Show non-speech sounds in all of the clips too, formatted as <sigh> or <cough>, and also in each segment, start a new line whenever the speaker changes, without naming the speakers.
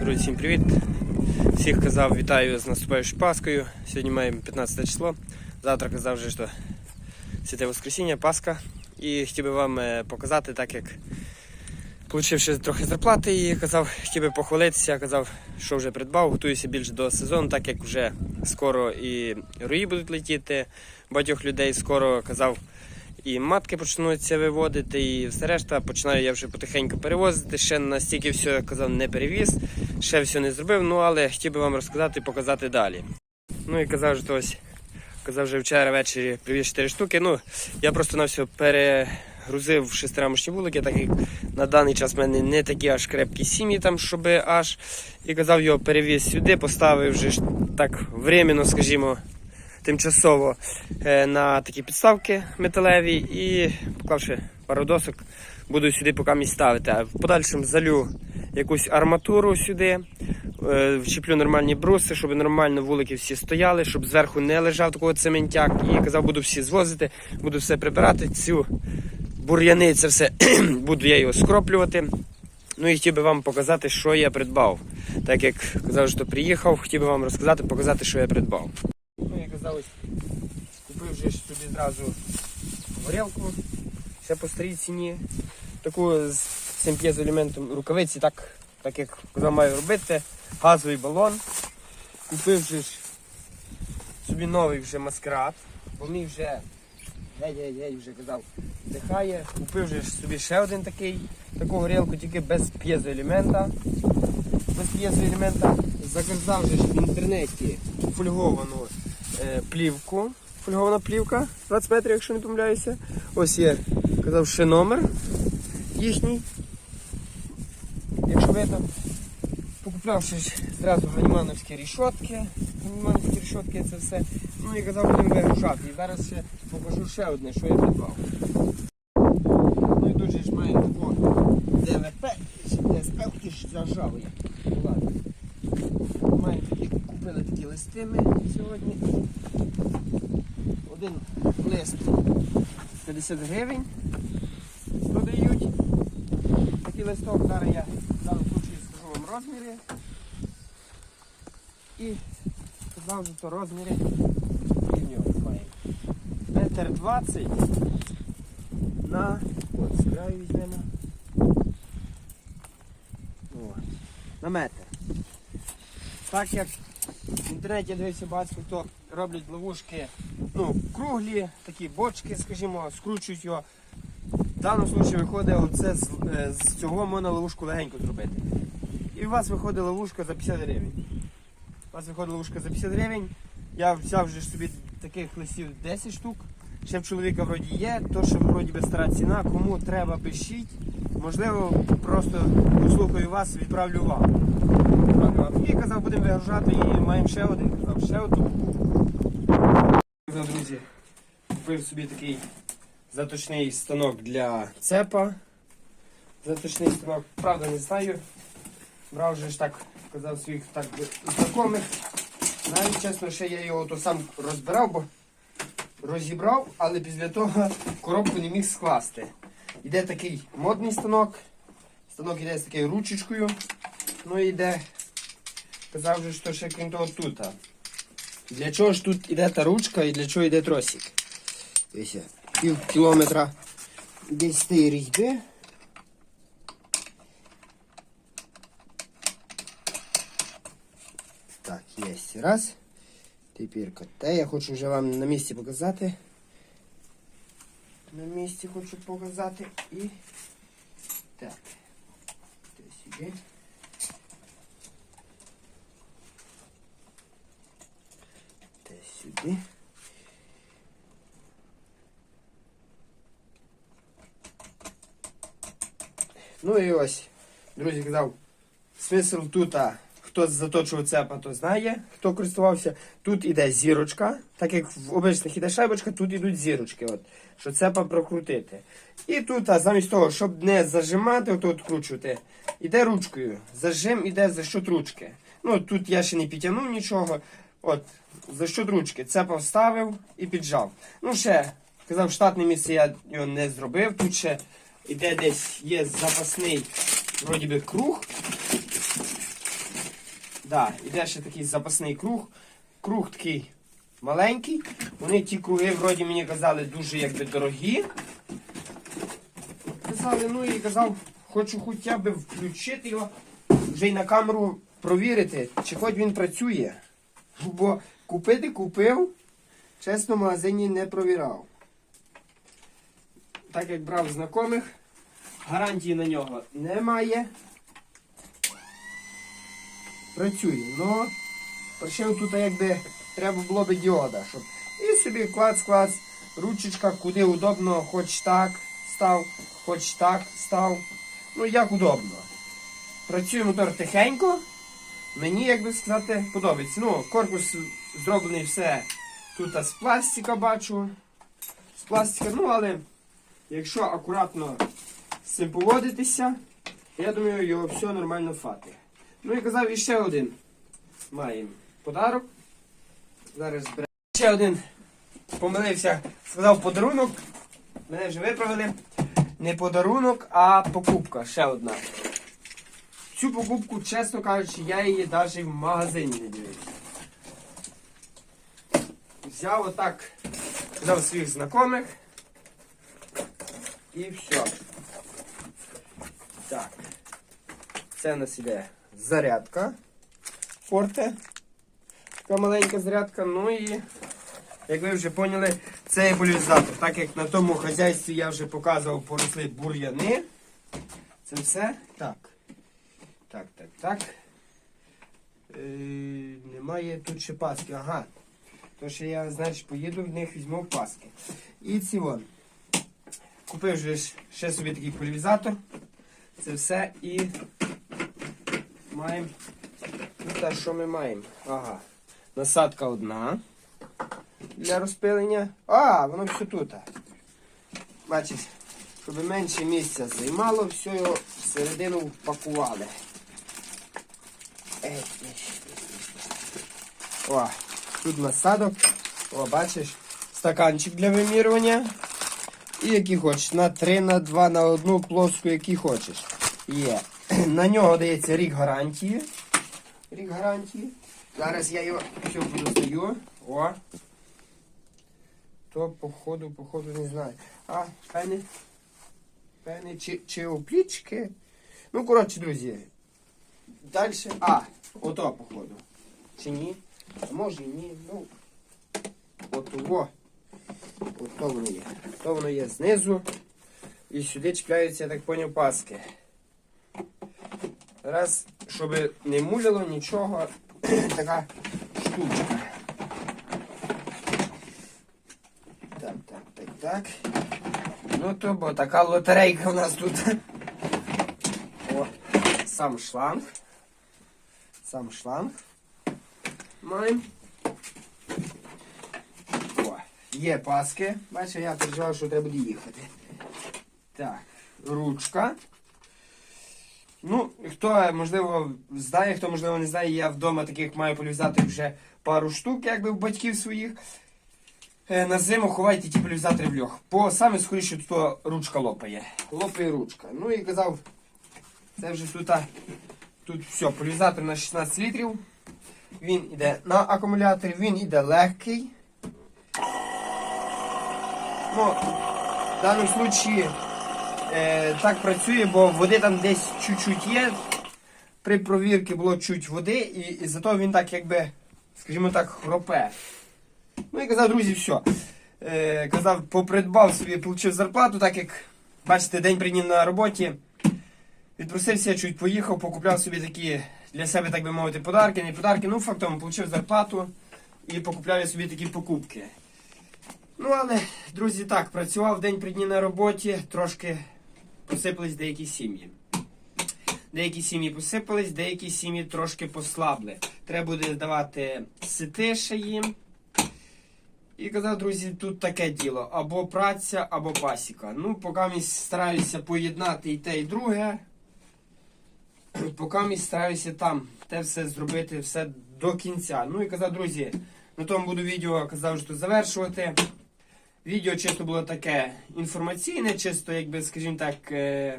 Друзі, всім привіт! Всіх казав, вітаю з наступаючою Паскою. Сьогодні маємо 15 число. Завтра казав вже, що Святе Воскресіння, Пасха. І хотів би вам е, показати, так як отримавши трохи зарплати, і казав, хотів би похвалитися, казав, що вже придбав, готуюся більше до сезону, так як вже скоро і руї будуть летіти. Багатьох людей скоро казав. І матки почнуться виводити, і все решта починаю я вже потихеньку перевозити. Ще настільки все я казав не перевіз, ще все не зробив. Ну але хотів би вам розказати і показати далі. Ну і казав, що ось казав вже вчора ввечері привіз 4 штуки. Ну я просто на все перегрузив шестирамочні вулики, так як на даний час в мене не такі аж крепкі сім'ї, там, щоб аж. І казав його перевіз сюди, поставив вже так временно, скажімо тимчасово е, на такі підставки металеві і поклавши пару досок, буду сюди поки місць ставити. А в подальшому залю якусь арматуру сюди, е, вчіплю нормальні бруси, щоб нормально вулики всі стояли, щоб зверху не лежав такий цементяк. І казав, буду всі звозити, буду все прибирати. Цю бур'яни, це все <clears throat> буду я його скроплювати. Ну і хотів би вам показати, що я придбав. Так як казав, що приїхав, хотів би вам розказати, показати, що я придбав. Казалось, купив вже собі зразу горілку, ще по старій ціні. Таку з цим п'єзоелементом рукавиці, так, так як казав, маю робити. Газовий балон. Купив вже собі новий вже маскарад, бо мій вже геть-геть-геть вже казав, дихає. Купив вже собі ще один такий, таку горілку, тільки без п'єзоелемента. Без п'єзоелемента. Заказав же в інтернеті фольговану плівку. Фольгована плівка 20 метрів, якщо не помиляюся. Ось є, казав, ще номер їхній. Якщо видно, покуплявши ж зразу ганімановські рішотки. Ганімановські рішотки це все. Ну і казав, будемо вигружати. І зараз ще покажу ще одне, що я придбав. Ну і тут же ж має таку ДВП, ДСП, ти ж зажав я. Ладно. Маємо такі, купили такі листи ми сьогодні. Один лист 50 гривень продають. Такий листок зараз я в даному случаї скажу вам розміри. І же то розміри і нього має. Метр двадцять на от, з краю візьмемо. На метр. Так як інтернеті я дивився багато хто роблять ловушки ну, круглі, такі бочки, скажімо, скручують його. В даному випадку виходить оце з, е, з цього можна ловушку легенько зробити. І у вас виходить ловушка за 50 гривень. У вас виходить ловушка за 50 гривень. Я взяв вже собі таких листів 10 штук. Ще в чоловіка вроді є, то що вроді би стара ціна. Кому треба пишіть. Можливо, просто послухаю вас, відправлю вам. І казав, будемо вигружати і маємо ще один. Казав, ще. Казав, друзі, купив собі такий заточний станок для цепа. Заточний станок, правда, не знаю. Брав вже ж так, казав своїх так знайомих. Навіть чесно, ще я його то сам розбирав, бо розібрав, але після того коробку не міг скласти. Іде такий модний станок. Станок іде з такою ручечкою. Ну і йде, казав же, що ще крім того тут. Для чого ж тут іде та ручка і для чого йде тросик? Ось я, пів кілометра десь з тієї різьби. Так, є. Раз. Тепер те я хочу вже вам на місці показати. На місці хочу показати і так. Те сюди. Сюди. Ну і ось, друзі, казав, смисл тут, а, хто заточував цепа, то знає, хто користувався. Тут іде зірочка, так як в обичних іде шайбочка, тут ідуть зірочки, от, що цепа прокрутити. І тут, а замість того, щоб не зажимати, ото відкручувати, іде ручкою. Зажим іде за счет ручки. Ну, тут я ще не підтягнув нічого. От, за счет ручки. Цепа вставив і піджав. Ну, ще, казав, штатне місце я його не зробив. Тут ще іде десь є запасний вроді би круг. Да, іде ще такий запасний круг. Круг такий маленький. Вони ті круги, вроді мені казали, дуже якби дорогі. Казали, ну і казав, хочу хоча б включити його, вже й на камеру провірити, чи хоч він працює. Бо купити купив, чесно, в магазині не провірав. Так як брав знайомих, гарантії на нього немає. Працює, но причому тут якби треба було би діода, щоб і собі клац-клац, ручечка, куди удобно, хоч так став, хоч так став. Ну як удобно. Працює мотор тихенько. Мені, як би сказати, подобається. Ну, корпус зроблений все тут з пластика бачу. З пластика, ну але якщо акуратно з цим поводитися, я думаю, його все нормально фати. Ну і казав, іще один маємо подарок. Зараз зберемо. Ще один помилився, сказав подарунок. Мене вже виправили. Не подарунок, а покупка. Ще одна. Цю покупку, чесно кажучи, я її навіть в магазині не дивився. Взяв отак, взяв своїх знайомих. І все. Так. Це у нас іде зарядка. Форте. Така маленька зарядка. Ну і, як ви вже поняли, це є поляризатор. Так як на тому хазяйстві я вже показував, поросли бур'яни. Це все. Так. Так, так, так. Е, немає тут ще паски. Ага. То що я, значить, поїду в них візьму паски. І ці вон. Купив же ще собі такий поляризатор. Це все і маємо. Тут а що ми маємо? Ага. Насадка одна для розпилення. А, воно все тут. Бачиш, щоб менше місця займало, все його всередину впакували. Ей, ей, О, тут насадок. О, бачиш, стаканчик для вимірювання. І які хочеш. На 3, на 2, на одну плоску, які хочеш. Є. <clears throat> На нього дається рік гарантії. Рік гарантії. Зараз я його все подостаю. О. То походу, походу не знаю. А, певне. Певне, чи, чи оплічки. Ну, коротше, друзі. Далі. А, ото, походу. Чи ні? А може і ні. Ну. От во. Ото воно є. То воно є знизу. І сюди чіпляються, я так поняв, паски. Раз, щоб не муляло нічого, <clears throat> така штучка. Так, так, так, так. Ну то бо така лотерейка у нас тут. О, сам шланг. Сам шланг. Маємо. О, є паски. Бачиш, я переживав, що треба буде їхати. Так, ручка. Ну, хто можливо знає, хто можливо не знає, я вдома таких маю поляризаторів вже пару штук, якби в батьків своїх. Е, На зиму ховайте ті поляризатори в льох. Бо саме скоріше тут ручка лопає. Лопає ручка. Ну і казав, це вже тут, тут все, поляризатор на 16 літрів. Він іде на акумуляторі, він іде легкий. Ну, в даному випадку е, так працює, бо води там десь чуть-чуть є. При провірці було чуть води, і, і зато він так якби, скажімо так, хропе. Ну і казав, друзі, все. Е, казав, попридбав собі, отримав зарплату, так як, бачите, день прийняв на роботі. Відпросився, чуть поїхав, покупляв собі такі для себе, так би мовити, подарки, не подарки, ну фактом, отримав зарплату і покупляв собі такі покупки. Ну, але, друзі, так, працював день при дні на роботі, трошки посипались деякі сім'ї. Деякі сім'ї посипались, деякі сім'ї трошки послабли. Треба буде давати сити ще їм. І казав, друзі, тут таке діло: або праця, або пасіка. Ну, поки ми стараюся поєднати і те, і друге. Поки ми стараюся там те все зробити все до кінця. Ну і казав, друзі, на тому буду відео казав, що завершувати. Відео чисто було таке інформаційне, чисто, якби, скажімо так, е,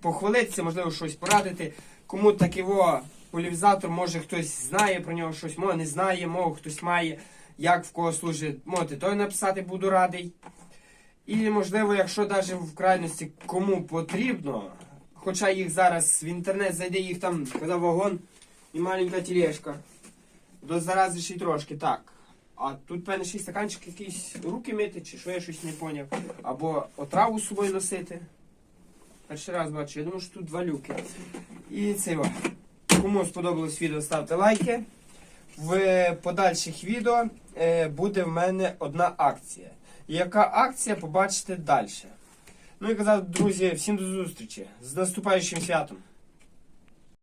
похвалитися, можливо, щось порадити. Кому таке во поляризатор, може хтось знає про нього щось, може не знає, може хтось має, як в кого служить, можете той написати, буду радий. І можливо, якщо навіть в крайності кому потрібно, хоча їх зараз в інтернет зайде, їх там коли вагон і маленька тележка. До зарази ще й трошки, так. А тут, певне, ще стаканчик якийсь руки мити, чи що я щось не поняв. Або отраву з собою носити. Перший раз бачу, я думаю, що тут два люки. І це. Кому сподобалось відео, ставте лайки. В подальших відео е, буде в мене одна акція. Яка акція, побачите далі. Ну і казав, друзі, всім до зустрічі. З наступаючим святом!